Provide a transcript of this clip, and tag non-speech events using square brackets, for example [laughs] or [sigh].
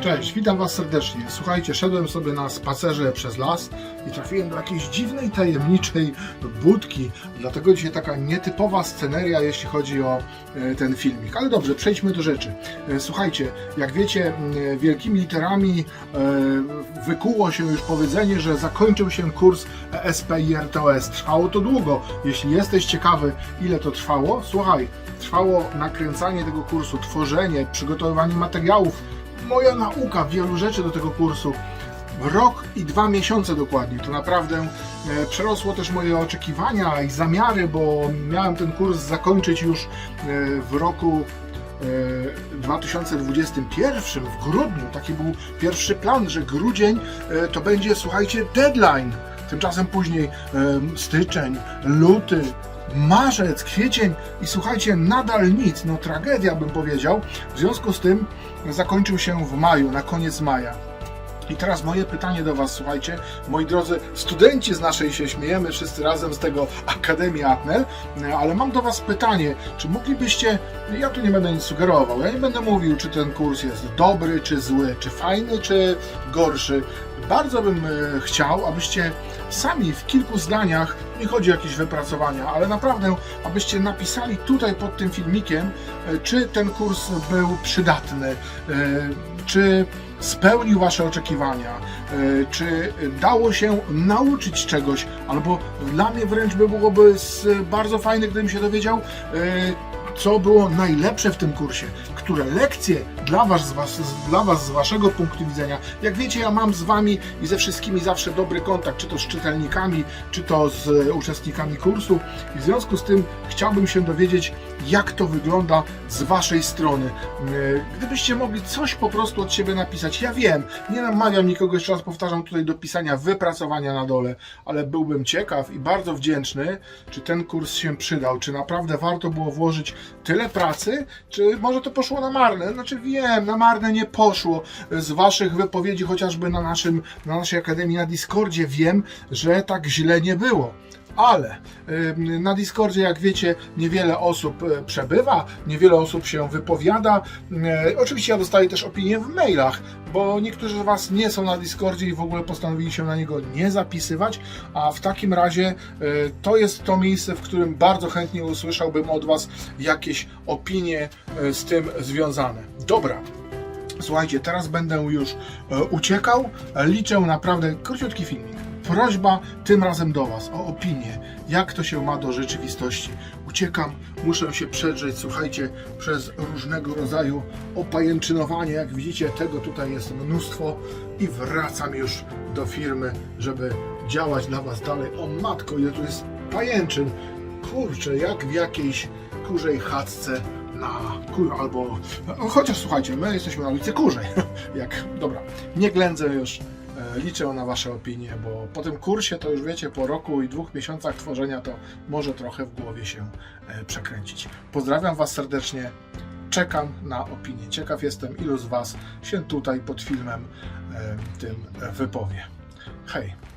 Cześć, witam Was serdecznie. Słuchajcie, szedłem sobie na spacerze przez las i trafiłem do jakiejś dziwnej, tajemniczej budki. Dlatego dzisiaj taka nietypowa sceneria, jeśli chodzi o e, ten filmik. Ale dobrze, przejdźmy do rzeczy. E, Słuchajcie, jak wiecie, wielkimi literami e, wykuło się już powiedzenie, że zakończył się kurs ESP i RTOS. Trwało to długo. Jeśli jesteś ciekawy, ile to trwało, słuchaj, trwało nakręcanie tego kursu, tworzenie, przygotowywanie materiałów, moja nauka wielu rzeczy do tego kursu. Rok i dwa miesiące dokładnie. To naprawdę e, przerosło też moje oczekiwania i zamiary, bo miałem ten kurs zakończyć już e, w roku e, 2021 w grudniu. Taki był pierwszy plan, że grudzień e, to będzie, słuchajcie, deadline. Tymczasem później e, styczeń, luty, marzec, kwiecień i słuchajcie, nadal nic, no tragedia bym powiedział. W związku z tym zakończył się w maju, na koniec maja. I teraz moje pytanie do Was, słuchajcie, moi drodzy studenci z naszej się śmiejemy wszyscy razem z tego Akademii Atnel, ale mam do Was pytanie, czy moglibyście, ja tu nie będę nic sugerował, ja nie będę mówił, czy ten kurs jest dobry, czy zły, czy fajny, czy gorszy. Bardzo bym e, chciał, abyście sami w kilku zdaniach, nie chodzi o jakieś wypracowania, ale naprawdę, abyście napisali tutaj pod tym filmikiem, e, czy ten kurs był przydatny, e, czy spełnił Wasze oczekiwania, e, czy dało się nauczyć czegoś, albo dla mnie wręcz by byłoby bardzo fajne, gdybym się dowiedział, co było najlepsze w tym kursie, które lekcje dla was, z was, dla was z Waszego punktu widzenia. Jak wiecie, ja mam z Wami i ze wszystkimi zawsze dobry kontakt, czy to z czytelnikami, czy to z e, uczestnikami kursu i w związku z tym chciałbym się dowiedzieć, jak to wygląda z Waszej strony. E, Gdybyście mogli coś po prostu od siebie napisać, ja wiem, nie namawiam nikogo, jeszcze raz powtarzam tutaj do pisania wypracowania na dole, ale byłbym ciekaw i bardzo wdzięczny, czy ten kurs się przydał, czy naprawdę warto było włożyć tyle pracy, czy może to poszło na marne. Znaczy wiem, na marne nie poszło. Z Waszych wypowiedzi chociażby na, naszym, na naszej Akademii na Discordzie wiem, że tak źle nie było. Ale na Discordzie, jak wiecie, niewiele osób e, przebywa, niewiele osób się wypowiada. E, Oczywiście ja dostaję też opinie w mailach, bo niektórzy z Was nie są na Discordzie i w ogóle postanowili się na niego nie zapisywać, a w takim razie e, to jest to miejsce, w którym bardzo chętnie usłyszałbym od Was jakieś opinie z tym związane. Dobra, Słuchajcie, teraz będę już uciekał. Liczę naprawdę króciutki filmik. Prośba tym razem do Was o opinię, jak to się ma do rzeczywistości. Uciekam, muszę się przedrzeć, słuchajcie, przez różnego rodzaju opajęczynowanie. Jak widzicie, tego tutaj jest mnóstwo i wracam już do firmy, żeby działać dla Was dalej. O matko, ile tu jest pajęczyn. Kurczę, jak w jakiejś kurzej chatce na kur albo. No, chociaż słuchajcie, my jesteśmy na ulicy Kurzej. [laughs] Jak dobra, nie ględzę już. E, Liczę na Wasze opinie, bo po tym kursie to już wiecie, po roku i dwóch miesiącach tworzenia to może trochę w głowie się e, przekręcić. Pozdrawiam Was serdecznie. Czekam na opinię. Ciekaw jestem, ilu z Was się tutaj pod filmem e, tym wypowie. Hej.